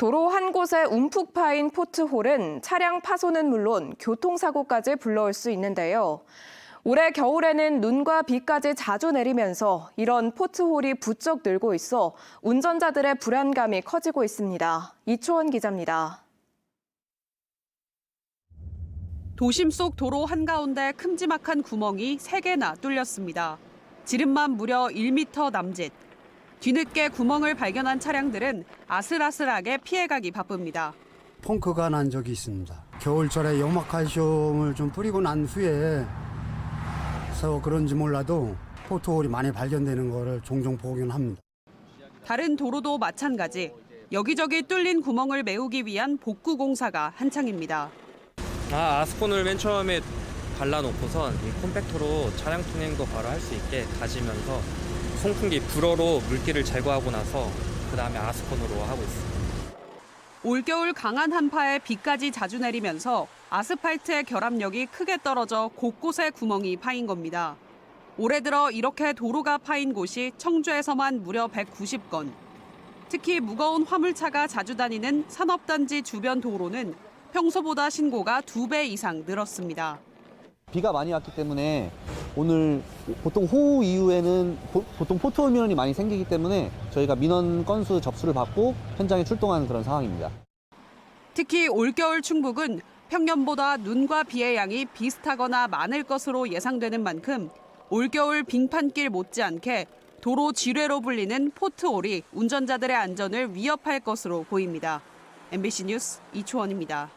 도로 한 곳에 움푹 파인 포트홀은 차량 파손은 물론 교통사고까지 불러올 수 있는데요. 올해 겨울에는 눈과 비까지 자주 내리면서 이런 포트홀이 부쩍 늘고 있어 운전자들의 불안감이 커지고 있습니다. 이초원 기자입니다. 도심 속 도로 한가운데 큼지막한 구멍이 3개나 뚫렸습니다. 지름만 무려 1m 남짓. 뒤늦게 구멍을 발견한 차량들은 아슬아슬하게 피해가기 바쁩니다. 펑크가 난 적이 있습니다. 겨울철에 염화칼슘을 좀 뿌리고 난 후에 서 그런지 몰라도 포트홀이 많이 발견되는 거를 종종 보긴 합니다. 다른 도로도 마찬가지. 여기저기 뚫린 구멍을 메우기 위한 복구 공사가 한창입니다. 아, 아스콘을 맨 처음에 발라놓고선 이 콤팩터로 차량 통행도 바로 할 수 있게 다지면서 송풍기 불어로 물기를 제거하고 나서 그 다음에 아스콘으로 하고 있습니다. 올겨울 강한 한파에 비까지 자주 내리면서 아스팔트의 결합력이 크게 떨어져 곳곳에 구멍이 파인 겁니다. 올해 들어 이렇게 도로가 파인 곳이 청주에서만 무려 190건. 특히 무거운 화물차가 자주 다니는 산업단지 주변 도로는 평소보다 신고가 두 배 이상 늘었습니다. 비가 많이 왔기 때문에 오늘 보통 호우 이후에는 보, 통 포트홀 민원이 많이 생기기 때문에 저희가 민원 건수 접수를 받고 현장에 출동하는 그런 상황입니다. 특히 올겨울 충북은 평년보다 눈과 비의 양이 비슷하거나 많을 것으로 예상되는 만큼 올겨울 빙판길 못지않게 도로 지뢰로 불리는 포트홀이 운전자들의 안전을 위협할 것으로 보입니다. MBC 뉴스 이초원입니다.